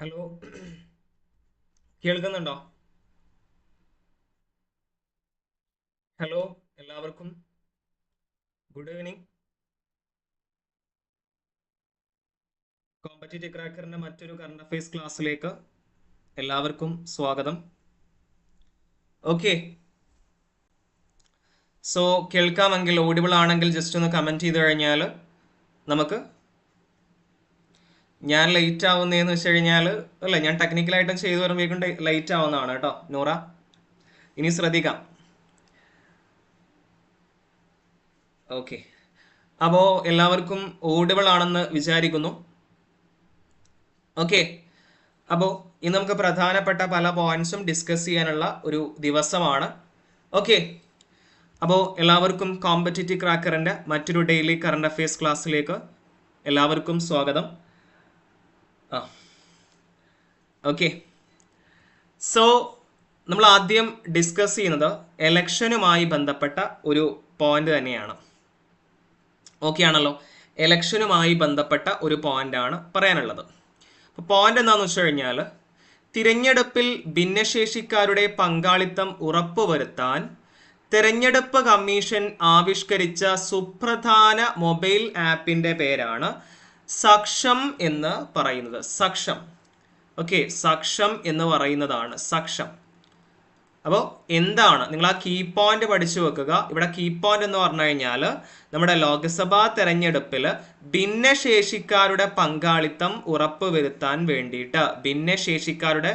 Hello കേൾക്കുന്നുണ്ടോ? Hello എല്ലാവർക്കും. Good evening competitive ക്രാക്കറിന്റെ മറ്റൊരു കറണ്ട് അഫയേഴ്സ് ക്ലാസ്സിലേക്ക് എല്ലാവർക്കും സ്വാഗതം. ഓക്കെ സോ കേൾക്കാമെങ്കിൽ ഓഡിബിൾ ആണെങ്കിൽ ജസ്റ്റ് ഒന്ന് കമന്റ് ചെയ്ത് കഴിഞ്ഞാൽ നമുക്ക് ഞാൻ ലേറ്റ് ആവുന്നതെന്ന് വെച്ച് കഴിഞ്ഞാൽ അല്ല ഞാൻ ടെക്നിക്കലായിട്ടും ചെയ്തു വരുമ്പോഴേക്കും ലേറ്റ് ആവുന്നതാണ് കേട്ടോ. നൂറ ഇനി ശ്രദ്ധിക്കാം. ഓക്കെ അപ്പോൾ എല്ലാവർക്കും ഓഡിബിൾ ആണെന്ന് വിചാരിക്കുന്നു. ഓക്കെ അപ്പോൾ ഇന്ന് നമുക്ക് പ്രധാനപ്പെട്ട പല പോയിന്റ്സും ഡിസ്കസ് ചെയ്യാനുള്ള ഒരു ദിവസമാണ്. ഓക്കെ അപ്പോൾ എല്ലാവർക്കും കോമ്പറ്റിറ്റീവ് ക്രാക്കറിന്റെ മറ്റൊരു ഡെയിലി കറണ്ട് അഫയേഴ്സ് ക്ലാസ്സിലേക്ക് എല്ലാവർക്കും സ്വാഗതം ആ ഓക്കെ സോ നമ്മൾ ആദ്യം ഡിസ്കസ് ചെയ്യുന്നത് എലക്ഷനുമായി ബന്ധപ്പെട്ട ഒരു പോയിന്റ് തന്നെയാണ്. ഓക്കെ ആണല്ലോ. എലക്ഷനുമായി ബന്ധപ്പെട്ട ഒരു പോയിന്റ് ആണ് പറയാനുള്ളത്. പോയിന്റ് എന്താണെന്ന് വെച്ച് കഴിഞ്ഞാൽ തിരഞ്ഞെടുപ്പിൽ ഭിന്നശേഷിക്കാരുടെ പങ്കാളിത്തം ഉറപ്പുവരുത്താൻ തിരഞ്ഞെടുപ്പ് കമ്മീഷൻ ആവിഷ്കരിച്ച സുപ്രധാന മൊബൈൽ ആപ്പിന്റെ പേരാണ് സക്ഷം എന്ന് പറയുന്നത്. സക്ഷം. ഓക്കെ സക്ഷം എന്ന് പറയുന്നതാണ് സക്ഷം. അപ്പോൾ എന്താണ്? നിങ്ങൾ ആ കീ പോയിന്റ് പഠിച്ചു വെക്കുക. ഇവിടെ കീ പോയിന്റ് എന്ന് പറഞ്ഞു കഴിഞ്ഞാൽ നമ്മുടെ ലോക്സഭാ തെരഞ്ഞെടുപ്പിൽ ഭിന്നശേഷിക്കാരുടെ പങ്കാളിത്തം ഉറപ്പുവരുത്താൻ വേണ്ടിയിട്ട് ഭിന്നശേഷിക്കാരുടെ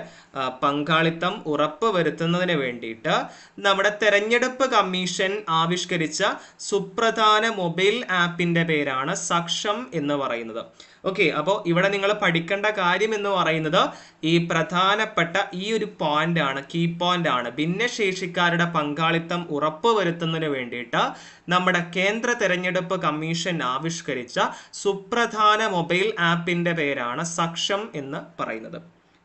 പങ്കാളിത്തം ഉറപ്പുവരുത്തുന്നതിന് വേണ്ടിയിട്ട് നമ്മുടെ തെരഞ്ഞെടുപ്പ് കമ്മീഷൻ ആവിഷ്കരിച്ച സുപ്രധാന മൊബൈൽ ആപ്പിന്റെ പേരാണ് സക്ഷം എന്ന് പറയുന്നത്. ഓക്കെ അപ്പോൾ ഇവിടെ നിങ്ങൾ പഠിക്കേണ്ട കാര്യം എന്ന് പറയുന്നത് ഈ പ്രധാനപ്പെട്ട ഈ ഒരു പോയിന്റ് ആണ് കീ പോയിന്റ് ആണ്. ഭിന്നശേഷിക്കാരുടെ പങ്കാളിത്തം ഉറപ്പുവരുത്തുന്നതിന് വേണ്ടിയിട്ട് നമ്മുടെ കേന്ദ്ര തെരഞ്ഞെടുപ്പ് കമ്മീഷൻ ആവിഷ്കരിച്ച സുപ്രധാന മൊബൈൽ ആപ്പിന്റെ പേരാണ് സക്ഷം എന്ന് പറയുന്നത്.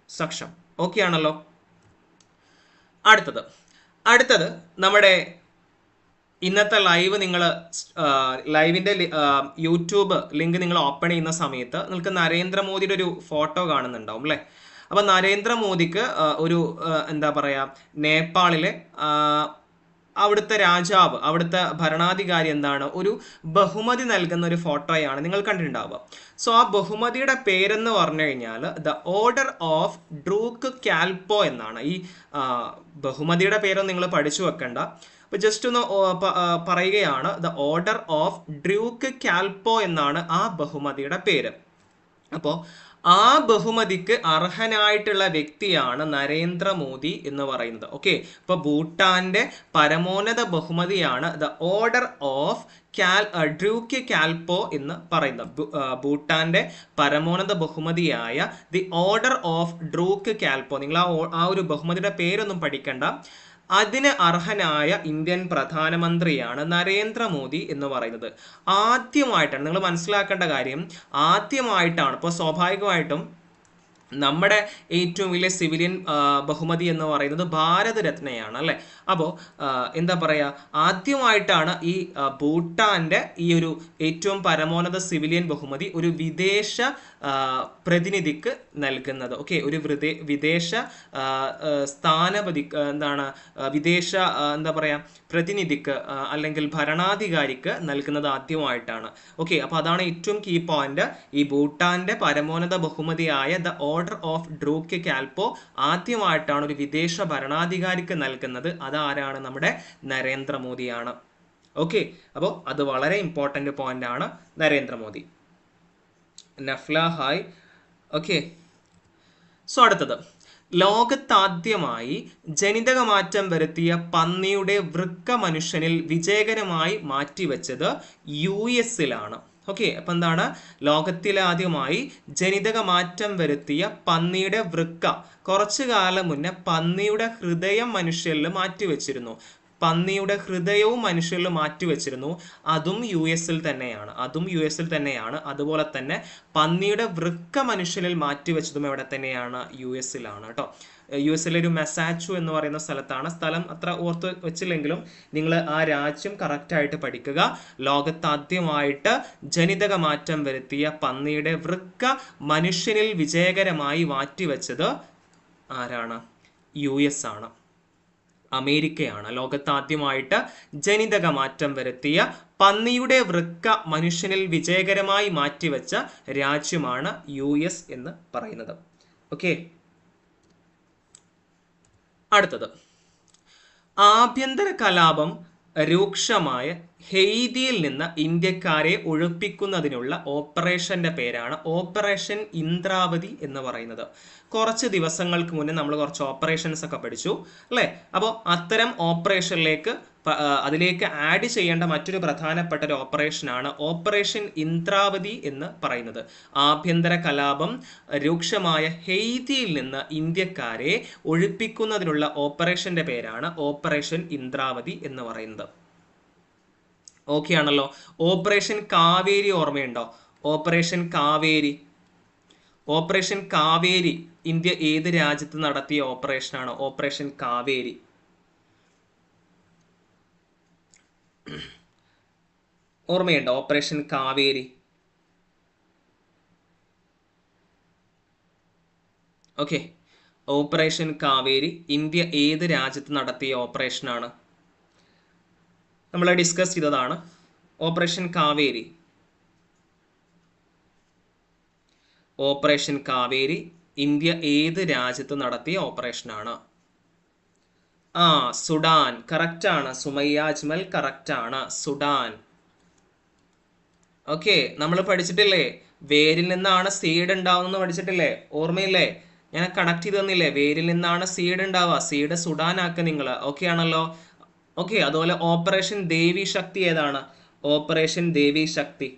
സക്ഷം. ഓക്കെ ആണല്ലോ. അടുത്തത്. അടുത്തത് നമ്മുടെ ഇന്നത്തെ ലൈവ് നിങ്ങൾ ലൈവിന്റെ യൂട്യൂബ് ലിങ്ക് നിങ്ങൾ ഓപ്പൺ ചെയ്യുന്ന സമയത്ത് നിങ്ങൾക്ക് നരേന്ദ്രമോദിയുടെ ഒരു ഫോട്ടോ കാണുന്നുണ്ടാവും അല്ലേ അപ്പം നരേന്ദ്രമോദിക്ക് ഒരു എന്താ പറയുക നേപ്പാളിലെ അവിടുത്തെ രാജാവ് അവിടുത്തെ ഭരണാധികാരി എന്താണ്? ഒരു ബഹുമതി നൽകുന്ന ഒരു ഫോട്ടോയാണ്. നിങ്ങൾ കണ്ടിട്ടുണ്ടാവുക. സോ ആ ബഹുമതിയുടെ പേരെന്ന് പറഞ്ഞു കഴിഞ്ഞാൽ the order of Druk Gyalpo എന്നാണ്. ഈ ബഹുമതിയുടെ പേരൊന്നും നിങ്ങൾ പഠിച്ചു വെക്കണ്ട. അപ്പോൾ ജസ്റ്റ് ഒന്ന് പറയുകയാണ്. The order of Druk Gyalpo എന്നാണ് ആ ബഹുമതിയുടെ പേര്. അപ്പോൾ ആ ബഹുമതിക്ക് അർഹനായിട്ടുള്ള വ്യക്തിയാണ് നരേന്ദ്രമോദി എന്ന് പറയുന്നത്. ഓക്കെ ഇപ്പൊ ഭൂട്ടാന്റെ പരമോന്നത ബഹുമതിയാണ് ദ ഓർഡർ ഓഫ് കാൽ ഡ്രൂക്ക് കാൽപോ എന്ന് പറയുന്നത്. ഭൂ- ഭൂട്ടാന്റെ പരമോന്നത ബഹുമതിയായ the order of Druk Gyalpo നിങ്ങൾ ആ ഒരു ബഹുമതിയുടെ പേരൊന്നും പഠിക്കണ്ട. അതിന് അർഹനായ ഇന്ത്യൻ പ്രധാനമന്ത്രിയാണ് നരേന്ദ്രമോദി എന്ന് പറയുന്നത്. ആദ്യമായിട്ടാണ് നിങ്ങൾ മനസ്സിലാക്കേണ്ട കാര്യം ആദ്യമായിട്ടാണ് ഇപ്പോൾ സ്വാഭാവികമായിട്ടും നമ്മുടെ ഏറ്റവും വലിയ സിവിലിയൻ ബഹുമതി എന്ന് പറയുന്നത് ഭാരതരത്നയാണ് അല്ലേ? അപ്പോൾ എന്താ പറയുക ആദ്യമായിട്ടാണ് ഈ ഭൂട്ടാന്റെ ഈ ഒരു ഏറ്റവും പരമോന്നത സിവിലിയൻ ബഹുമതി ഒരു വിദേശ പ്രതിനിധിക്ക് നൽകുന്നത്. ഓക്കെ ഒരു വൃദേ വിദേശ സ്ഥാനപതി എന്താണ് വിദേശ എന്താ പറയാ പ്രതിനിധിക്ക് അല്ലെങ്കിൽ ഭരണാധികാരിക്ക് നൽകുന്നത് ആദ്യമായിട്ടാണ്. ഓക്കെ അപ്പോൾ അതാണ് ഏറ്റവും കീ പോയിന്റ് ഈ ഭൂട്ടാന്റെ പരമോന്നത ബഹുമതിയായ the order of Druk Gyalpo ആദ്യമായിട്ടാണ് ഒരു വിദേശ ഭരണാധികാരിക്ക് നൽകുന്നത്. അതാരാണ്? നമ്മുടെ നരേന്ദ്രമോദിയാണ് ഓക്കെ അപ്പോൾ അത് വളരെ ഇമ്പോർട്ടന്റ് പോയിന്റ് ആണ്. Narendra Modi Nafla hi okay so അടുത്തത്. ലോകത്താദ്യമായി ജനിതക മാറ്റം വരുത്തിയ പന്നിയുടെ വൃക്ക മനുഷ്യനിൽ വിജയകരമായി മാറ്റിവെച്ചത് യു എസിലാണ് ഓക്കെ അപ്പൊ എന്താണ്? ലോകത്തിലാദ്യമായി ജനിതക മാറ്റം വരുത്തിയ പന്നിയുടെ വൃക്ക കുറച്ചു കാലം മുന്നേ പന്നിയുടെ ഹൃദയം മനുഷ്യരിൽ മാറ്റിവെച്ചിരുന്നു. പന്നിയുടെ ഹൃദയവും മനുഷ്യരിൽ മാറ്റിവെച്ചിരുന്നു. അതും യു എസിൽ തന്നെയാണ്. അതും യു എസിൽ തന്നെയാണ്. അതുപോലെ തന്നെ പന്നിയുടെ വൃക്ക മനുഷ്യരിൽ മാറ്റിവെച്ചതും എവിടെ തന്നെയാണ്? യു എസിലാണ് കേട്ടോ. യു എസിലെ ഒരു മെസാച്ചു എന്ന് പറയുന്ന സ്ഥലത്താണ്. സ്ഥലം അത്ര ഓർത്ത് വെച്ചില്ലെങ്കിലും നിങ്ങൾ ആ രാജ്യം കറക്റ്റായിട്ട് പഠിക്കുക. ലോകത്ത് ആദ്യമായിട്ട് ജനിതക മാറ്റം വരുത്തിയ പന്നിയുടെ വൃക്ക മനുഷ്യനിൽ വിജയകരമായി മാറ്റിവെച്ചത് ആരാണ്? യു എസ് ആണ്. അമേരിക്കയാണ്. ലോകത്താദ്യമായിട്ട് ജനിതക മാറ്റം വരുത്തിയ പന്നിയുടെ വൃക്ക മനുഷ്യനിൽ വിജയകരമായി മാറ്റിവെച്ച രാജ്യമാണ് യു എന്ന് പറയുന്നത്. ഓക്കെ. അടുത്തത്. ആഭ്യന്തര കലാപം രൂക്ഷമായ ഹെയ്തിയിൽ നിന്ന് ഇന്ത്യക്കാരെ ഒഴിപ്പിക്കുന്നതിനുള്ള ഓപ്പറേഷന്റെ പേരാണ് ഓപ്പറേഷൻ ഇന്ദ്രാവതി എന്ന് പറയുന്നത്. കുറച്ച് ദിവസങ്ങൾക്ക് മുന്നേ നമ്മൾ കുറച്ച് ഓപ്പറേഷൻസ് ഒക്കെ പഠിച്ചു അല്ലേ? അപ്പോൾ അത്തരം ഓപ്പറേഷനിലേക്ക് അതിലേക്ക് ആഡ് ചെയ്യേണ്ട മറ്റൊരു പ്രധാനപ്പെട്ട ഒരു ഓപ്പറേഷനാണ് ഓപ്പറേഷൻ ഇന്ദ്രാവതി എന്ന് പറയുന്നത്. ആഭ്യന്തര കലാപം രൂക്ഷമായ ഹെയ്തിയിൽ നിന്ന് ഇന്ത്യക്കാരെ ഒഴിപ്പിക്കുന്നതിനുള്ള ഓപ്പറേഷന്റെ പേരാണ് ഓപ്പറേഷൻ ഇന്ദ്രാവതി എന്ന് പറയുന്നത്. ഓക്കെ ആണല്ലോ. ഓപ്പറേഷൻ കാവേരി ഓർമ്മയുണ്ടോ? Operation Kaveri. Operation Kaveri. India ഏത് രാജ്യത്ത് നടത്തിയ ഓപ്പറേഷനാണ് ഓപ്പറേഷൻ കാവേരി. ഓർമ്മയുണ്ടോ? Operation Kaveri. Okay. Operation Kaveri India ഏത് രാജ്യത്ത് നടത്തിയ ഓപ്പറേഷനാണ്? നമ്മൾ ഡിസ്കസ് ചെയ്തതാണ്. Operation Kaveri. Operation Kaveri India ഏത് രാജ്യത്ത് നടത്തിയ ഓപ്പറേഷനാണ്? ആ സുഡാൻ. കറക്റ്റ് ആണ്. സുമയ്യ അജ്മൽ കറക്റ്റ് ആണ്. സുഡാൻ. ഓക്കെ നമ്മൾ പഠിച്ചിട്ടില്ലേ? വേരിൽ നിന്നാണ് സീഡ് ഉണ്ടാവുന്നത് പഠിച്ചിട്ടില്ലേ? ഓർമ്മയില്ലേ? ഞാൻ കണക്ട് ചെയ്ത് തന്നില്ലേ? വേരിൽ നിന്നാണ് സീഡ് ഉണ്ടാവുക. സീഡ് സുഡാൻ ആക്കുക നിങ്ങൾ ഓക്കെ ആണല്ലോ? ഓക്കെ അതുപോലെ ഓപ്പറേഷൻ ദേവി ശക്തി ഏതാണ്? ഓപ്പറേഷൻ ദേവി ശക്തി.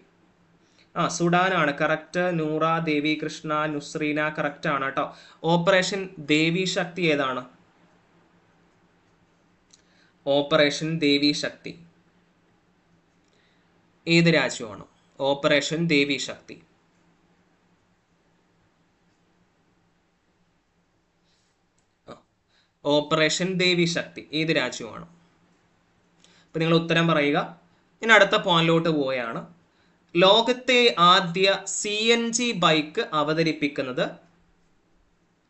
ആ സുഡാനാണ്. കറക്റ്റ് നൂറ ദേവി കൃഷ്ണ നുസ്രീന കറക്റ്റ് ആണ് കേട്ടോ. ഓപ്പറേഷൻ ദേവി ശക്തി ഏതാണ്? ഓപ്പറേഷൻ ദേവി ശക്തി. ഏത് രാജ്യമാണ്? ഓപ്പറേഷൻ ദേവി ശക്തി. ഓപ്പറേഷൻ ദേവി ശക്തി. ഏത് രാജ്യമാണ്? അപ്പൊ നിങ്ങൾ ഉത്തരം പറയുക. ഇനി അടുത്ത പോയിന്റിലോട്ട് പോവുകയാണ്. ലോകത്തെ ആദ്യ സി എൻ ജി ബൈക്ക് അവതരിപ്പിക്കുന്നത്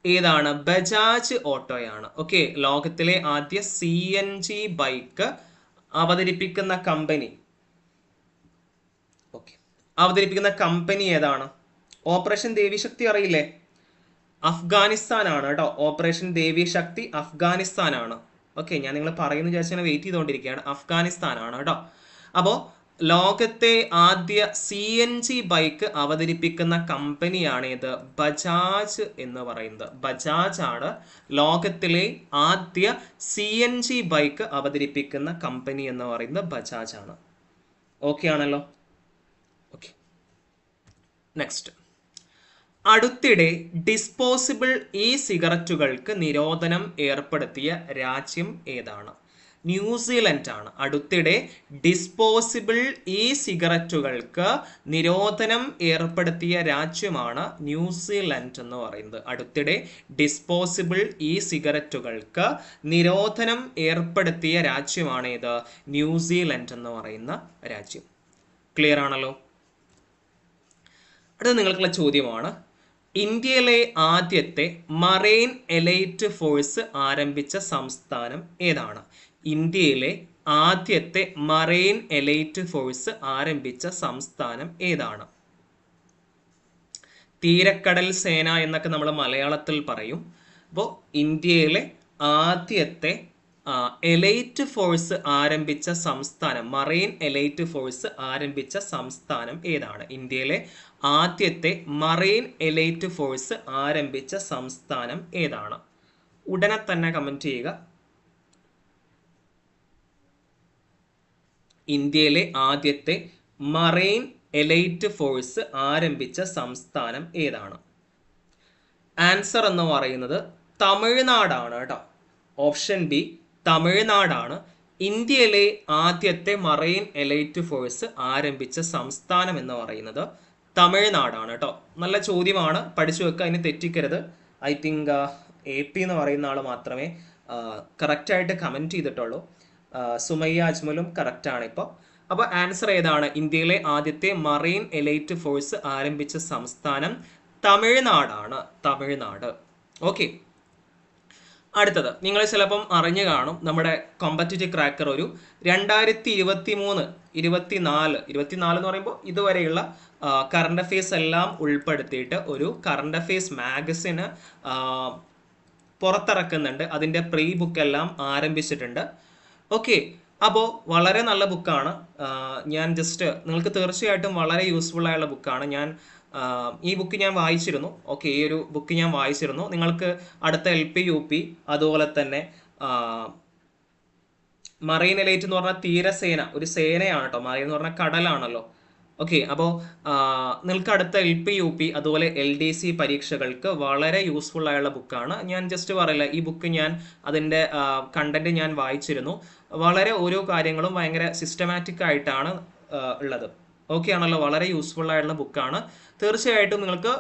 ഏതാണ്? ബജാജ് ഓട്ടോയാണ്. ഓക്കെ ലോകത്തിലെ ആദ്യ സി എൻ ജി ബൈക്ക് അവതരിപ്പിക്കുന്ന കമ്പനി. ഓക്കെ അവതരിപ്പിക്കുന്ന കമ്പനി ഏതാണ്? ഓപ്പറേഷൻ ദേവി ദേവിശക്തി അറിയില്ലേ? അഫ്ഗാനിസ്ഥാനാണ് കേട്ടോ. ഓപ്പറേഷൻ ദേവി ദേവിശക്തി അഫ്ഗാനിസ്ഥാനാണ്. ഓക്കെ ഞാൻ നിങ്ങൾ പറയുന്നു വിചാരിച്ചാൽ വെയിറ്റ് ചെയ്തുകൊണ്ടിരിക്കുകയാണ് അഫ്ഗാനിസ്ഥാനാണ് കേട്ടോ. അപ്പോൾ ലോകത്തെ ആദ്യ സി എൻ ജി ബൈക്ക് അവതരിപ്പിക്കുന്ന കമ്പനിയാണ് ഇത് ബജാജ് എന്ന് പറയുന്നത്. ബജാജ് ആണ് ലോകത്തിലെ ആദ്യ സി എൻ ജി ബൈക്ക് അവതരിപ്പിക്കുന്ന കമ്പനി എന്ന് പറയുന്നത് ബജാജ് ആണ്. ഓക്കെ ആണല്ലോ? ഓക്കെ നെക്സ്റ്റ് അടുത്തിടെ ഡിസ്പോസിബിൾ ഇ സിഗരറ്റുകൾക്ക് നിരോധനം ഏർപ്പെടുത്തിയ രാജ്യം ഏതാണ്? ന്യൂസിലൻഡ് ആണ് അടുത്തിടെ ഡിസ്പോസിബിൾ ഇ സിഗരറ്റുകൾക്ക് നിരോധനം ഏർപ്പെടുത്തിയ രാജ്യമാണ് ന്യൂസിലൻഡ് എന്ന് പറയുന്നത്. അടുത്തിടെ ഡിസ്പോസിബിൾ ഇ സിഗരറ്റുകൾക്ക് നിരോധനം ഏർപ്പെടുത്തിയ രാജ്യമാണ് ഇത് ന്യൂസിലൻഡ് എന്ന് പറയുന്ന രാജ്യം. ക്ലിയർ ആണല്ലോ? അടുത്ത നിങ്ങൾക്കുള്ള ചോദ്യമാണ്. ഇന്ത്യയിലെ ആദ്യത്തെ മറൈൻ എലൈറ്റ് ഫോഴ്സ് ആരംഭിച്ച സംസ്ഥാനം ഏതാണ്? ഇന്ത്യയിലെ ആദ്യത്തെ മറൈൻ എലൈറ്റ് ഫോഴ്സ് ആരംഭിച്ച സംസ്ഥാനം ഏതാണ്? തീരക്കടൽ സേന എന്നൊക്കെ നമ്മൾ മലയാളത്തിൽ പറയും. അപ്പോൾ ഇന്ത്യയിലെ ആദ്യത്തെ എലൈറ്റ് ഫോഴ്സ് ആരംഭിച്ച സംസ്ഥാനം മറൈൻ എലൈറ്റ് ഫോഴ്സ് ആരംഭിച്ച സംസ്ഥാനം ഏതാണ്? ഇന്ത്യയിലെ ആദ്യത്തെ മറൈൻ എലൈറ്റ് ഫോഴ്സ് ആരംഭിച്ച സംസ്ഥാനം ഏതാണ്? ഉടനെ തന്നെ കമന്റ് ചെയ്യുക. ഇന്ത്യയിലെ ആദ്യത്തെ മറൈൻ എലൈറ്റ് ഫോഴ്സ് ആരംഭിച്ച സംസ്ഥാനം ഏതാണ്? ആൻസർ എന്ന് പറയുന്നത് തമിഴ്നാടാണ് കേട്ടോ. ഓപ്ഷൻ ബി തമിഴ്നാടാണ്. ഇന്ത്യയിലെ ആദ്യത്തെ മറൈൻ എലൈറ്റ് ഫോഴ്സ് ആരംഭിച്ച സംസ്ഥാനം എന്ന് പറയുന്നത് തമിഴ്നാടാണ് കേട്ടോ. നല്ല ചോദ്യമാണ്. പഠിച്ചു വെക്കുക അതിന് തെറ്റിക്കരുത്. ഐ തിങ്ക് എ പി എന്ന് പറയുന്ന ആൾ മാത്രമേ കറക്റ്റായിട്ട് കമന്റ് ചെയ്തിട്ടുള്ളൂ. സുമയ്യ അജ്മലും കറക്റ്റാണ് ഇപ്പോൾ അപ്പോൾ ആൻസർ ഏതാണ്? ഇന്ത്യയിലെ ആദ്യത്തെ മറൈൻ എലൈറ്റ് ഫോഴ്സ് ആരംഭിച്ച സംസ്ഥാനം തമിഴ്നാടാണ്. തമിഴ്നാട്. ഓക്കെ അടുത്തത്. നിങ്ങൾ ചിലപ്പം അറിഞ്ഞു കാണും നമ്മുടെ കോമ്പറ്റിറ്റീവ് ക്രാക്കർ ഒരു രണ്ടായിരത്തി ഇരുപത്തി മൂന്ന് ഇരുപത്തിനാല് ഇരുപത്തിനാല് എന്ന് പറയുമ്പോൾ ഇതുവരെയുള്ള കറണ്ട് അഫയേഴ്സ് എല്ലാം ഉൾപ്പെടുത്തിയിട്ട് ഒരു കറണ്ട് അഫയേഴ്സ് മാഗസിന് പുറത്തിറക്കുന്നുണ്ട്. അതിന്റെ പ്രീ ബുക്ക് എല്ലാം ആരംഭിച്ചിട്ടുണ്ട്. ഓക്കെ അപ്പോൾ വളരെ നല്ല ബുക്കാണ് ഞാൻ ജസ്റ്റ് നിങ്ങൾക്ക് തീർച്ചയായിട്ടും വളരെ യൂസ്ഫുൾ ആയുള്ള ബുക്കാണ് ഞാൻ ഈ ബുക്ക് ഞാൻ വായിച്ചിരുന്നു. ഓക്കെ ഈ ഒരു ബുക്ക് ഞാൻ വായിച്ചിരുന്നു. നിങ്ങൾക്ക് അടുത്ത എൽ പി യു പി അതുപോലെ തന്നെ മറൈൻ എലൈറ്റ് എന്ന് പറഞ്ഞാൽ തീരസേന ഒരു സേനയാണ് കേട്ടോ മറൈൻ എന്ന് പറഞ്ഞാൽ കടലാണല്ലോ. ഓക്കെ അപ്പോൾ നിങ്ങൾക്ക് അടുത്ത എൽ പി യു പി അതുപോലെ എൽ ഡി സി പരീക്ഷകൾക്ക് വളരെ യൂസ്ഫുൾ ആയുള്ള ബുക്കാണ് ഞാൻ ജസ്റ്റ് പറയില്ല ഈ ബുക്ക് ഞാൻ അതിന്റെ കണ്ടന്റ് ഞാൻ വായിച്ചിരുന്നു. വളരെ ഓരോ കാര്യങ്ങളും ഭയങ്കര സിസ്റ്റമാറ്റിക് ആയിട്ടാണ് ഉള്ളത്. ഓക്കെ ആണല്ലോ? വളരെ യൂസ്ഫുൾ ആയിട്ടുള്ള ബുക്കാണ് തീർച്ചയായിട്ടും നിങ്ങൾക്ക്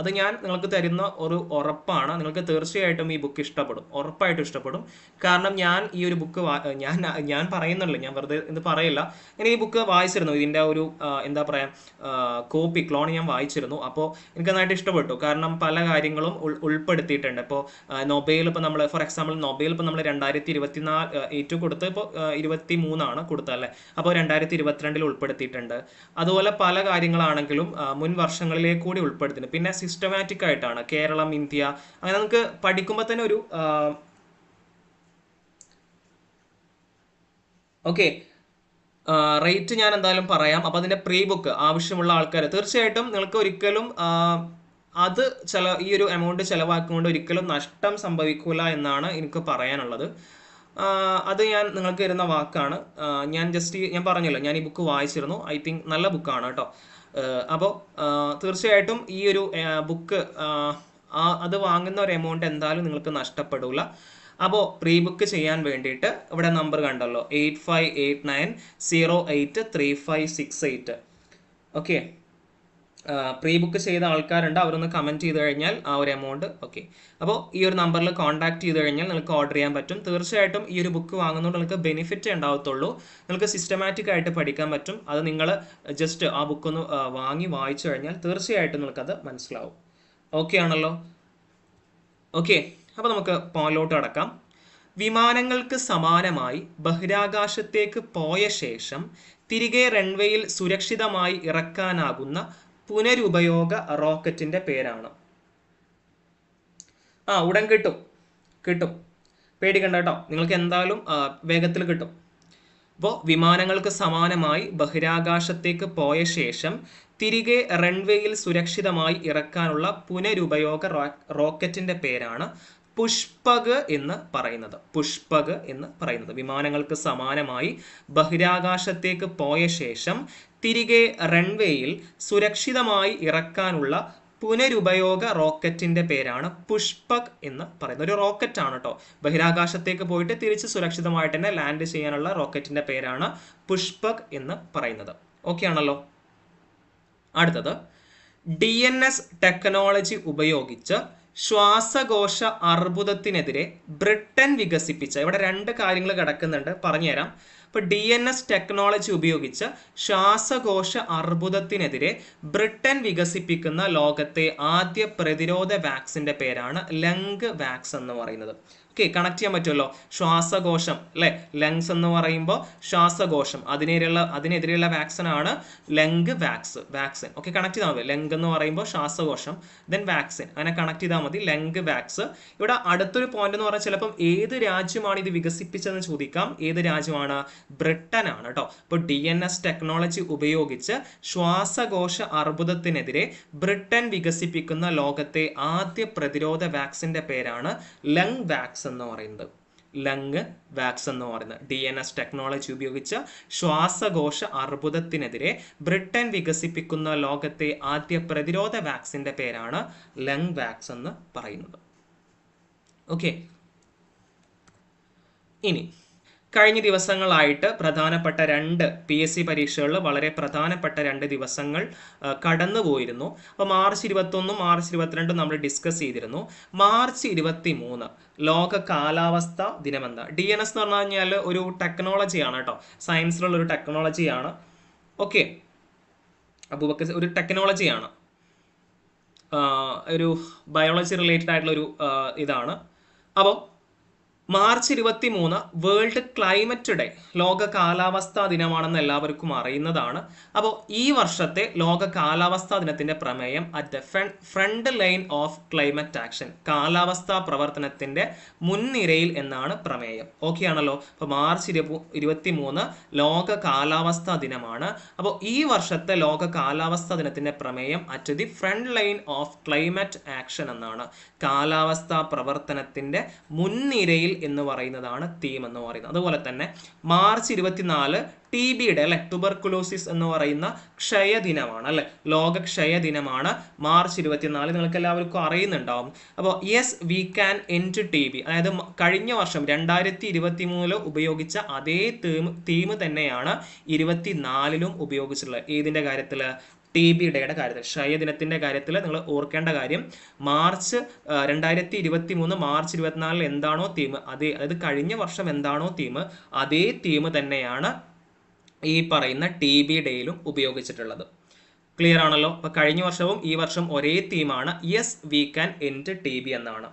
അത് ഞാൻ നിങ്ങൾക്ക് തരുന്ന ഒരു ഉറപ്പാണ്. നിങ്ങൾക്ക് തീർച്ചയായിട്ടും ഈ ബുക്ക് ഇഷ്ടപ്പെടും. ഉറപ്പായിട്ടും ഇഷ്ടപ്പെടും. കാരണം ഞാൻ ഈ ഒരു ബുക്ക് ഞാൻ ഞാൻ പറയുന്നുള്ളൂ ഞാൻ വെറുതെ ഇത് പറയില്ല. ഞാൻ ഈ ബുക്ക് വായിച്ചിരുന്നു. ഇതിന്റെ ഒരു എന്താ പറയുക കോപ്പി ക്ലോൺ ഞാൻ വായിച്ചിരുന്നു. അപ്പോൾ എനിക്ക് നന്നായിട്ട് ഇഷ്ടപ്പെട്ടു. കാരണം പല കാര്യങ്ങളും ഉൾ ഉൾപ്പെടുത്തിയിട്ടുണ്ട്. ഇപ്പോൾ നൊബൈൽ ഇപ്പോൾ നമ്മൾ ഫോർ എക്സാമ്പിൾ നൊബൈൽ ഇപ്പോൾ നമ്മൾ രണ്ടായിരത്തി ഇരുപത്തിനാല് ഏറ്റവും കൊടുത്ത് ഇപ്പോൾ ഇരുപത്തി മൂന്നാണ് കൊടുത്തത് അല്ലേ? അപ്പോൾ രണ്ടായിരത്തി ഇരുപത്തിരണ്ടിൽ ഉൾപ്പെടുത്തിയിട്ടുണ്ട്. അതുപോലെ പല കാര്യങ്ങളാണെങ്കിലും മുൻ മുൻ വർഷങ്ങളിലേക്ക് കൂടി ഉൾപ്പെടുത്തുന്നത്. പിന്നെ സിസ്റ്റമാറ്റിക് ആയിട്ടാണ് കേരളം ഇന്ത്യ അങ്ങനെ നമുക്ക് പഠിക്കുമ്പോൾ തന്നെ ഒരു ഓക്കെ റേറ്റ് ഞാൻ എന്തായാലും പറയാം. അപ്പോൾ അതിന്റെ പ്രീ ബുക്ക് ആവശ്യമുള്ള ആൾക്കാർ തീർച്ചയായിട്ടും നിങ്ങൾക്ക് ഒരിക്കലും അത് ചില ഈ ഒരു എമൗണ്ട് ചിലവാക്കുകൊണ്ട് ഒരിക്കലും നഷ്ടം സംഭവിക്കൂല എന്നാണ് എനിക്ക് പറയാനുള്ളത്. അത് ഞാൻ നിങ്ങൾക്ക് തരുന്ന വാക്കാണ്. ഞാൻ ജസ്റ്റ് ഞാൻ പറഞ്ഞല്ലോ ഞാൻ ഈ ബുക്ക് വായിച്ചിരുന്നു. ഐ തിങ്ക് നല്ല ബുക്കാണ് കേട്ടോ. അപ്പോൾ തീർച്ചയായിട്ടും ഈ ഒരു ബുക്ക് അത് വാങ്ങുന്ന ഒരു എമൗണ്ട് എന്തായാലും നിങ്ങൾക്ക് നഷ്ടപ്പെടില്ല അപ്പോൾ പ്രീ ബുക്ക് ചെയ്യാൻ വേണ്ടിയിട്ട് ഇവിടെ നമ്പർ കണ്ടല്ലോ eight five eight nine zero eight three five six eight okay pre book ചെയ്ത ആൾക്കാരുണ്ട് അവരൊന്ന് കമന്റ് ചെയ്ത് കഴിഞ്ഞാൽ ആ ഒരു എമൗണ്ട് ഓക്കെ അപ്പോൾ ഈ ഒരു നമ്പറിൽ കോൺടാക്ട് ചെയ്ത് കഴിഞ്ഞാൽ നിങ്ങൾക്ക് ഓർഡർ ചെയ്യാൻ പറ്റും. തീർച്ചയായിട്ടും ഈ ഒരു ബുക്ക് വാങ്ങുന്നതുകൊണ്ട് നിങ്ങൾക്ക് ബെനിഫിറ്റ് ഉണ്ടാവത്തുള്ളൂ. നിങ്ങൾക്ക് സിസ്റ്റമാറ്റിക് ആയിട്ട് പഠിക്കാൻ പറ്റും. അത് നിങ്ങൾ ജസ്റ്റ് ആ ബുക്കൊന്ന് വാങ്ങി വായിച്ചു കഴിഞ്ഞാൽ തീർച്ചയായിട്ടും നിങ്ങൾക്കത് മനസ്സിലാവും. ഓക്കെ ആണല്ലോ? ഓക്കെ അപ്പോൾ നമുക്ക് പോയിലോട്ട് അടക്കാം വിമാനങ്ങൾക്ക് സമാനമായി ബഹിരാകാശത്തേക്ക് പോയ ശേഷം തിരികെ റൺവേയിൽ സുരക്ഷിതമായി ഇറക്കാനാകുന്ന പുനരുപയോഗ റോക്കറ്റിന്റെ പേരാണ്. ആ ഉടൻ കിട്ടും. കിട്ടും. പേടിക്കണ്ട കേട്ടോ. നിങ്ങൾക്ക് എന്തായാലും വേഗത്തിൽ കിട്ടും. അപ്പോൾ വിമാനങ്ങൾക്ക് സമാനമായി ബഹിരാകാശത്തേക്ക് പോയ ശേഷം തിരികെ റൺവേയിൽ സുരക്ഷിതമായി ഇറക്കാനുള്ള പുനരുപയോഗ റോക്കറ്റിന്റെ പേരാണ് പുഷ്പക് എന്ന് പറയുന്നത്. പുഷ്പക് എന്ന് പറയുന്നത്. വിമാനങ്ങൾക്ക് സമാനമായി ബഹിരാകാശത്തേക്ക് പോയ ശേഷം തിരികെ റൺവേയിൽ സുരക്ഷിതമായി ഇറക്കാനുള്ള പുനരുപയോഗ റോക്കറ്റിന്റെ പേരാണ് പുഷ്പക് എന്ന് പറയുന്നത്. ഒരു റോക്കറ്റ് ആണ് കേട്ടോ ബഹിരാകാശത്തേക്ക് പോയിട്ട് തിരിച്ച് സുരക്ഷിതമായിട്ട് തന്നെ ലാൻഡ് ചെയ്യാനുള്ള റോക്കറ്റിന്റെ പേരാണ് പുഷ്പക് എന്ന് പറയുന്നത്. ഓക്കെ ആണല്ലോ. അടുത്തത്. ഡി എൻ എസ് ടെക്നോളജി ഉപയോഗിച്ച് ശ്വാസകോശ അർബുദത്തിനെതിരെ ബ്രിട്ടൻ വികസിപ്പിച്ച ഇവിടെ രണ്ട് കാര്യങ്ങൾ കിടക്കുന്നുണ്ട് പറഞ്ഞുതരാം. ഇപ്പൊ ഡി എൻ എസ് ടെക്നോളജി ഉപയോഗിച്ച് ശ്വാസകോശ അർബുദത്തിനെതിരെ ബ്രിട്ടൻ വികസിപ്പിക്കുന്ന ലോകത്തെ ആദ്യ പ്രതിരോധ വാക്സിന്റെ പേരാണ് ലങ് വാക്സ് എന്ന് പറയുന്നത്. ഓക്കെ കണക്ട് ചെയ്യാൻ പറ്റുമല്ലോ. ശ്വാസകോശം അല്ലെ? ലങ്സ് എന്ന് പറയുമ്പോൾ ശ്വാസകോശം. അതിനെതിരെയുള്ള അതിനെതിരെയുള്ള വാക്സിൻ ആണ് lung vax vaccine okay connect ചെയ്താൽ മതി. ലങ് എന്ന് പറയുമ്പോൾ ശ്വാസകോശം ദെൻ വാക്സിൻ അങ്ങനെ കണക്ട് ചെയ്താൽ മതി. ലങ് വാക്സ് ഇവിടെ അടുത്തൊരു പോയിന്റ് എന്ന് പറഞ്ഞാൽ ചിലപ്പം ഏത് രാജ്യമാണ് ഇത് വികസിപ്പിച്ചതെന്ന് ചോദിക്കാം. ഏത് രാജ്യമാണ്? ബ്രിട്ടൻ ആണ് കേട്ടോ. അപ്പോൾ ഡി എൻ എസ് ടെക്നോളജി ഉപയോഗിച്ച് ശ്വാസകോശ അർബുദത്തിനെതിരെ ബ്രിട്ടൻ വികസിപ്പിക്കുന്ന ലോകത്തെ ആദ്യ പ്രതിരോധ വാക്സിന്റെ പേരാണ് ലങ് വാക്സ് എന്ന് പറയുന്നത്. ലങ് വാക്സ് എന്ന് പറയുന്നത്. ഡി എൻ എസ് ടെക്നോളജി ഉപയോഗിച്ച് ശ്വാസകോശ അർബുദത്തിനെതിരെ ബ്രിട്ടൻ വികസിപ്പിക്കുന്ന ലോകത്തെ ആദ്യ പ്രതിരോധ വാക്സിന്റെ പേരാണ് ലങ് വാക്സ് എന്ന് പറയുന്നത്. ഓക്കെ ഇനി കഴിഞ്ഞ ദിവസങ്ങളായിട്ട് പ്രധാനപ്പെട്ട രണ്ട് പി എസ് സി പരീക്ഷകളിൽ വളരെ പ്രധാനപ്പെട്ട രണ്ട് ദിവസങ്ങൾ കടന്നു കടന്നുപോയിരുന്നു. അപ്പോൾ മാർച്ച് ഇരുപത്തൊന്നും മാർച്ച് ഇരുപത്തിരണ്ടും നമ്മൾ ഡിസ്കസ് ചെയ്തിരുന്നു. മാർച്ച് ഇരുപത്തി മൂന്ന് ലോക കാലാവസ്ഥ ദിനമെന്താ ഡി എൻ എസ് എന്ന് പറഞ്ഞു കഴിഞ്ഞാൽ ഒരു ടെക്നോളജിയാണ് കേട്ടോ. സയൻസിലുള്ള ഒരു ടെക്നോളജിയാണ് ഓക്കെ അബൂബക്കർ ഒരു ടെക്നോളജിയാണ് ഒരു ബയോളജി റിലേറ്റഡ് ആയിട്ടുള്ള ഒരു ഇതാണ്. അപ്പോൾ മാർച്ച് ഇരുപത്തി മൂന്ന് വേൾഡ് ക്ലൈമറ്റ് ഡേ ലോക കാലാവസ്ഥാ ദിനമാണെന്ന് എല്ലാവർക്കും അറിയുന്നതാണ്. അപ്പോൾ ഈ വർഷത്തെ ലോക കാലാവസ്ഥാ ദിനത്തിന്റെ പ്രമേയം at the front line of climate action കാലാവസ്ഥാ പ്രവർത്തനത്തിന്റെ മുൻനിരയിൽ എന്നാണ് പ്രമേയം. ഓക്കെ ആണല്ലോ? അപ്പോൾ മാർച്ച് ഇരുപ ഇരുപത്തി മൂന്ന് ലോക കാലാവസ്ഥാ ദിനമാണ്. അപ്പോൾ ഈ വർഷത്തെ ലോക കാലാവസ്ഥാ ദിനത്തിന്റെ പ്രമേയം at the front line of climate action എന്നാണ്. കാലാവസ്ഥാ പ്രവർത്തനത്തിന്റെ മുൻനിരയിൽ എന്ന് പറയുന്നതാണ് തീം എന്ന് പറയുന്നത്. അതുപോലെ തന്നെ മാർച്ച് ഇരുപത്തിനാല് ടി ബിയുടെ അല്ലെ? ട്യൂബർകുലോസിസ് എന്ന് പറയുന്ന ക്ഷയദിനമാണ് അല്ലെ? ലോക ക്ഷയദിനമാണ് മാർച്ച് ഇരുപത്തിനാല്. നിങ്ങൾക്ക് എല്ലാവർക്കും അറിയുന്നുണ്ടാവും. അപ്പോൾ yes we can end T B അതായത് കഴിഞ്ഞ വർഷം രണ്ടായിരത്തി ഇരുപത്തി മൂന്നിൽ ഉപയോഗിച്ച അതേ തീം തീം തന്നെയാണ് ഇരുപത്തിനാലിലും ഉപയോഗിച്ചിട്ടുള്ളത്. ഏതിന്റെ കാര്യത്തിൽ ടി ബി ഡേയുടെ കാര്യത്തിൽ ക്ഷയദിനത്തിന്റെ കാര്യത്തിൽ നിങ്ങൾ ഓർക്കേണ്ട കാര്യം മാർച്ച് രണ്ടായിരത്തി ഇരുപത്തി മൂന്ന് മാർച്ച് ഇരുപത്തിനാലിൽ എന്താണോ തീം അതേ അതായത് കഴിഞ്ഞ വർഷം എന്താണോ തീം അതേ തീം തന്നെയാണ് ഈ പറയുന്ന ടി ബി ഡേയിലും ഉപയോഗിച്ചിട്ടുള്ളത്. ക്ലിയർ ആണല്ലോ? അപ്പൊ കഴിഞ്ഞ വർഷവും ഈ വർഷം ഒരേ തീമാണ്. Yes we can end T B എന്നാണ്.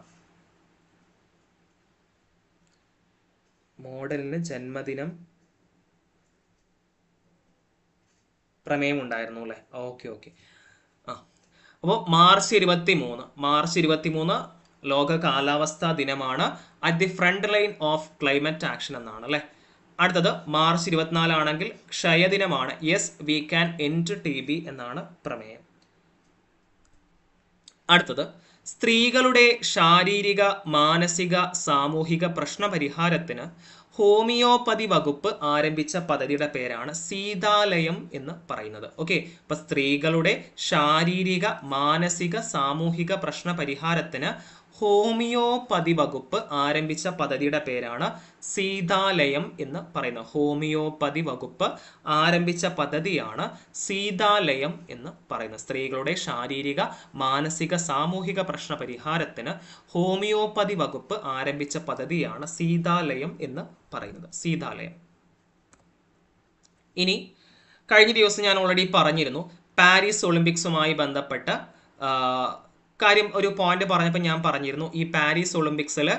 മോഡലിന് ജന്മദിനം പ്രമേയം ഉണ്ടായിരുന്നു അല്ലേ? ഓക്കെ ഓക്കെ ആ. അപ്പോൾ മാർച്ച് ഇരുപത്തി മൂന്ന് മാർച്ച് ഇരുപത്തി മൂന്ന് ലോക കാലാവസ്ഥാ ദിനമാണ് at the front line of climate action എന്നാണ് അല്ലേ? അടുത്തത് മാർച്ച് ഇരുപത്തിനാലാണെങ്കിൽ ക്ഷയദിനമാണ് yes we can end T B എന്നാണ് പ്രമേയം. അടുത്തത് സ്ത്രീകളുടെ ശാരീരിക മാനസിക സാമൂഹിക പ്രശ്ന പരിഹാരത്തിന് ഹോമിയോപ്പതി വകുപ്പ് ആരംഭിച്ച പദ്ധതിയുടെ പേരാണ് സീതാലയം എന്ന് പറയുന്നത്. ഓക്കെ അപ്പൊ സ്ത്രീകളുടെ ശാരീരിക മാനസിക സാമൂഹിക പ്രശ്ന പരിഹാരത്തിന് ഹോമിയോപ്പതി വകുപ്പ് ആരംഭിച്ച പദ്ധതിയുടെ പേരാണ് സീതാലയം എന്ന് പറയുന്നത്. ഹോമിയോപ്പതി വകുപ്പ് ആരംഭിച്ച പദ്ധതിയാണ് സീതാലയം എന്ന് പറയുന്നത്. സ്ത്രീകളുടെ ശാരീരിക മാനസിക സാമൂഹിക പ്രശ്ന പരിഹാരത്തിന് ഹോമിയോപ്പതി വകുപ്പ് ആരംഭിച്ച പദ്ധതിയാണ് സീതാലയം എന്ന് പറയുന്നത്. സീതാലയം. ഇനി കഴിഞ്ഞ ദിവസം ഞാൻ ഓൾറെഡി പറഞ്ഞിരുന്നു പാരീസ് ഒളിമ്പിക്സുമായി ബന്ധപ്പെട്ട കാര്യം ഒരു പോയിന്റ് പറഞ്ഞപ്പോൾ ഞാൻ പറഞ്ഞിരുന്നു. ഈ പാരീസ് ഒളിമ്പിക്സിൽ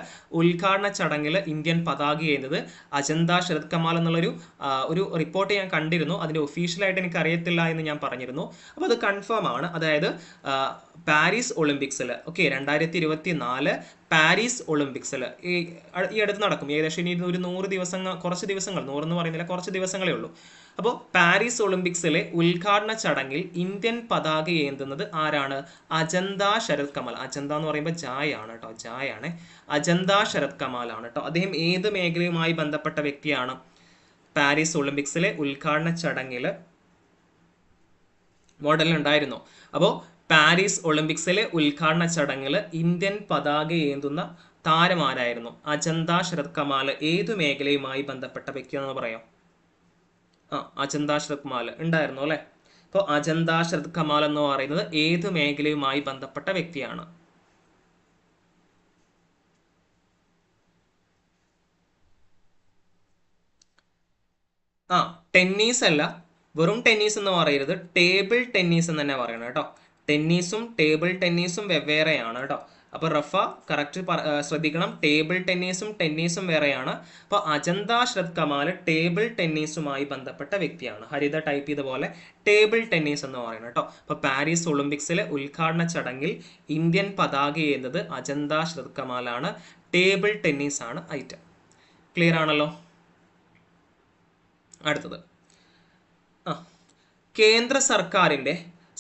ഉദ്ഘാടന ചടങ്ങിൽ ഇന്ത്യൻ പതാക ചെയ്യുന്നത് അജന്ത ശരത് കമാൽ എന്നുള്ളൊരു ഒരു റിപ്പോർട്ട് ഞാൻ കണ്ടിരുന്നു. അതിന്റെ ഒഫീഷ്യലായിട്ട് എനിക്ക് അറിയത്തില്ല എന്ന് ഞാൻ പറഞ്ഞിരുന്നു. അപ്പോൾ അത് കൺഫേം ആണ്. അതായത് പാരീസ് ഒളിമ്പിക്സിൽ ഓക്കെ രണ്ടായിരത്തി ഇരുപത്തി നാല് പാരീസ് ഒളിമ്പിക്സിൽ ഈ ഈ അടുത്ത് നടക്കും. ഏകദേശം ഇനി ഒരു നൂറ് ദിവസങ്ങൾ കുറച്ച് ദിവസങ്ങൾ നൂറെന്ന് പറയുന്നില്ല കുറച്ച് ദിവസങ്ങളേ ഉള്ളൂ. അപ്പോൾ പാരീസ് ഒളിമ്പിക്സിലെ ഉദ്ഘാടന ചടങ്ങിൽ ഇന്ത്യൻ പതാക ഏന്തുന്നത് ആരാണ്? അജന്ത ശരത് കമാൽ. അജന്ത എന്ന് പറയുമ്പോൾ ജായാണ് കേട്ടോ ജായാണ് അജന്ത ശരത് കമാൽ ആണ് കേട്ടോ. അദ്ദേഹം ഏത് മേഖലയുമായി ബന്ധപ്പെട്ട വ്യക്തിയാണ്? പാരീസ് ഒളിമ്പിക്സിലെ ഉദ്ഘാടന ചടങ്ങിൽ മോഡൽ ഉണ്ടായിരുന്നോ. അപ്പോൾ പാരീസ് ഒളിമ്പിക്സിലെ ഉദ്ഘാടന ചടങ്ങിൽ ഇന്ത്യൻ പതാക ഏന്തുന്ന താരമാരായിരുന്നു അജന്ത ശരത് കമാൽ. ഏതു മേഖലയുമായി ബന്ധപ്പെട്ട വ്യക്തിയാണെന്ന് പറയാം. അജന്ത ശരത് കമാൽ ഉണ്ടായിരുന്നു അല്ലേ? അപ്പോൾ അജന്ത കമാൽ എന്ന് പറയുന്നത് ഏത് മേഖലയുമായി ബന്ധപ്പെട്ട വ്യക്തിയാണ്? ആ ടെന്നീസ് അല്ല. വെറും ടെന്നീസ് എന്ന് പറയരുത്. ടേബിൾ ടെന്നീസ് എന്ന് തന്നെ പറയണം കേട്ടോ. ടെന്നീസും ടേബിൾ ടെന്നീസും വെവ്വേറെയാണ് കേട്ടോ. അപ്പൊ റഫ കറക്റ്റ് ശ്രദ്ധിക്കണം. ടേബിൾ ടെന്നീസും ടെന്നീസും വേറെയാണ്. അപ്പൊ അജന്ത ശ്രദ് കമാൽ ടേബിൾ ടെന്നീസുമായി ബന്ധപ്പെട്ട വ്യക്തിയാണ്. ഹരിത ടൈപ്പ് ചെയ്ത പോലെ ടേബിൾ ടെന്നീസ് എന്ന് പറയുന്നത് കേട്ടോ. അപ്പൊ പാരീസ് ഒളിമ്പിക്സിലെ ഉദ്ഘാടന ചടങ്ങിൽ ഇന്ത്യൻ പതാക ചെയ്യുന്നത് അജന്ത ശ്രദ് കമാലാണ്. ടേബിൾ ടെന്നീസ് ആണ് ഐറ്റം ക്ലിയർ ആണല്ലോ? അടുത്തത്. ആ കേന്ദ്ര സർക്കാരിന്റെ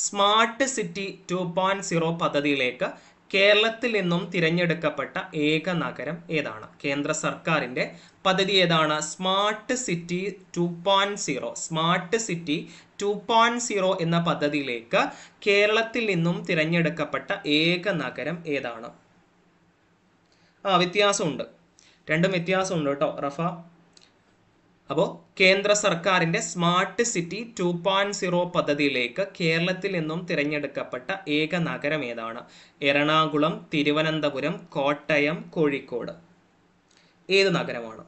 smart city two point zero പദ്ധതിയിലേക്ക് കേരളത്തിൽ നിന്നും തിരഞ്ഞെടുക്കപ്പെട്ട ഏക നഗരം ഏതാണ്? കേന്ദ്ര സർക്കാരിന്റെ പദ്ധതി ഏതാണ്? Smart city two point zero smart city two point zero എന്ന പദ്ധതിയിലേക്ക് കേരളത്തിൽ നിന്നും തിരഞ്ഞെടുക്കപ്പെട്ട ഏക നഗരം ഏതാണ്? ആ വ്യത്യാസമുണ്ട്. രണ്ടും വ്യത്യാസമുണ്ട് കേട്ടോ റഫ. അപ്പോൾ കേന്ദ്ര സർക്കാരിന്റെ smart city two point zero പദ്ധതിയിലേക്ക് കേരളത്തിൽ നിന്നും തിരഞ്ഞെടുക്കപ്പെട്ട ഏക നഗരം ഏതാണ്? എറണാകുളം തിരുവനന്തപുരം കോട്ടയം കോഴിക്കോട്. ഏത് നഗരമാണ്?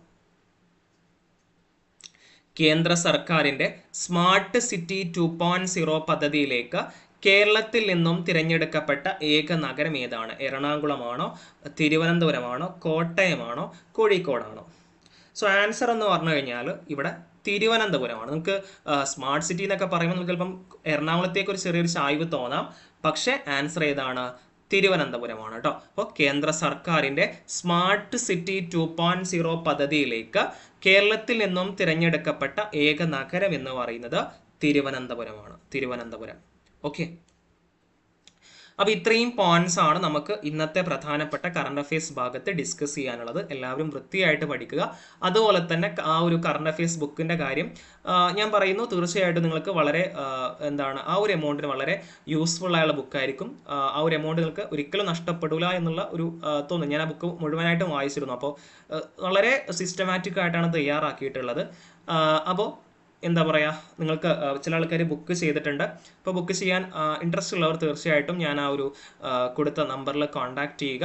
കേന്ദ്ര സർക്കാരിന്റെ smart city two point zero പദ്ധതിയിലേക്ക് കേരളത്തിൽ നിന്നും തിരഞ്ഞെടുക്കപ്പെട്ട ഏക നഗരം ഏതാണ്? എറണാകുളമാണോ തിരുവനന്തപുരമാണോ കോട്ടയമാണോ കോഴിക്കോടാണോ? സോ ആൻസർ എന്ന് പറഞ്ഞു കഴിഞ്ഞാൽ ഇവിടെ തിരുവനന്തപുരമാണ്. നമുക്ക് സ്മാർട്ട് സിറ്റി എന്നൊക്കെ പറയുമ്പോൾ നമുക്ക് ചിലപ്പം എറണാകുളത്തേക്ക് ഒരു ചെറിയൊരു ചായ്വ് തോന്നാം. പക്ഷേ ആൻസർ ഏതാണ്? തിരുവനന്തപുരമാണ് കേട്ടോ. അപ്പോൾ കേന്ദ്ര സർക്കാരിന്റെ smart city two point zero പദ്ധതിയിലേക്ക് കേരളത്തിൽ നിന്നും തിരഞ്ഞെടുക്കപ്പെട്ട ഏക നഗരം എന്ന് പറയുന്നത് തിരുവനന്തപുരമാണ്. തിരുവനന്തപുരം. ഓക്കെ അപ്പോൾ ഇത്രയും പോയിന്റ്സ് ആണ് നമുക്ക് ഇന്നത്തെ പ്രധാനപ്പെട്ട കറണ്ട് അഫയേഴ്സ് ഭാഗത്ത് ഡിസ്കസ് ചെയ്യാനുള്ളത്. എല്ലാവരും വൃത്തിയായിട്ട് പഠിക്കുക. അതുപോലെ തന്നെ ആ ഒരു കറണ്ട് അഫയേഴ്സ് ബുക്കിന്റെ കാര്യം ഞാൻ പറയുന്നു തീർച്ചയായിട്ടും നിങ്ങൾക്ക് വളരെ എന്താണ് ആ ഒരു എമൗണ്ടിന് വളരെ യൂസ്ഫുൾ ആയുള്ള ബുക്കായിരിക്കും ആ ഒരു എമൗണ്ട് നിങ്ങൾക്ക് ഒരിക്കലും നഷ്ടപ്പെടില്ല എന്നുള്ള ഒരു തോന്നുന്നു ഞാൻ ആ ബുക്ക് മുഴുവനായിട്ടും വായിച്ചിരുന്നു. അപ്പോൾ വളരെ സിസ്റ്റമാറ്റിക് ആയിട്ടാണ് തയ്യാറാക്കിയിട്ടുള്ളത്. അപ്പോൾ എന്താ പറയുക നിങ്ങൾക്ക് ചില ആൾക്കാർ ബുക്ക് ചെയ്തിട്ടുണ്ട്. അപ്പോൾ ബുക്ക് ചെയ്യാൻ ഇൻട്രസ്റ്റ് ഉള്ളവർ തീർച്ചയായിട്ടും ഞാൻ ആ ഒരു കൊടുത്ത നമ്പറിൽ കോൺടാക്ട് ചെയ്യുക.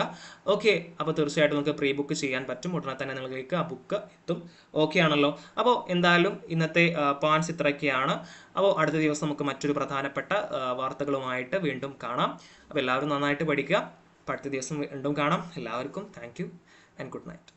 ഓക്കെ അപ്പോൾ തീർച്ചയായിട്ടും നിങ്ങൾക്ക് പ്രീ ബുക്ക് ചെയ്യാൻ പറ്റും. ഉടനെ തന്നെ നിങ്ങൾക്ക് ആ ബുക്ക് എത്തും. ഓക്കെ ആണല്ലോ. അപ്പോൾ എന്തായാലും ഇന്നത്തെ പോയിൻസ് ഇത്രയൊക്കെയാണ്. അപ്പോൾ അടുത്ത ദിവസം നമുക്ക് മറ്റൊരു പ്രധാനപ്പെട്ട വാർത്തകളുമായിട്ട് വീണ്ടും കാണാം. അപ്പോൾ എല്ലാവരും നന്നായിട്ട് പഠിക്കുക. അപ്പോൾ അടുത്ത ദിവസം വീണ്ടും കാണാം. എല്ലാവർക്കും thank you and good night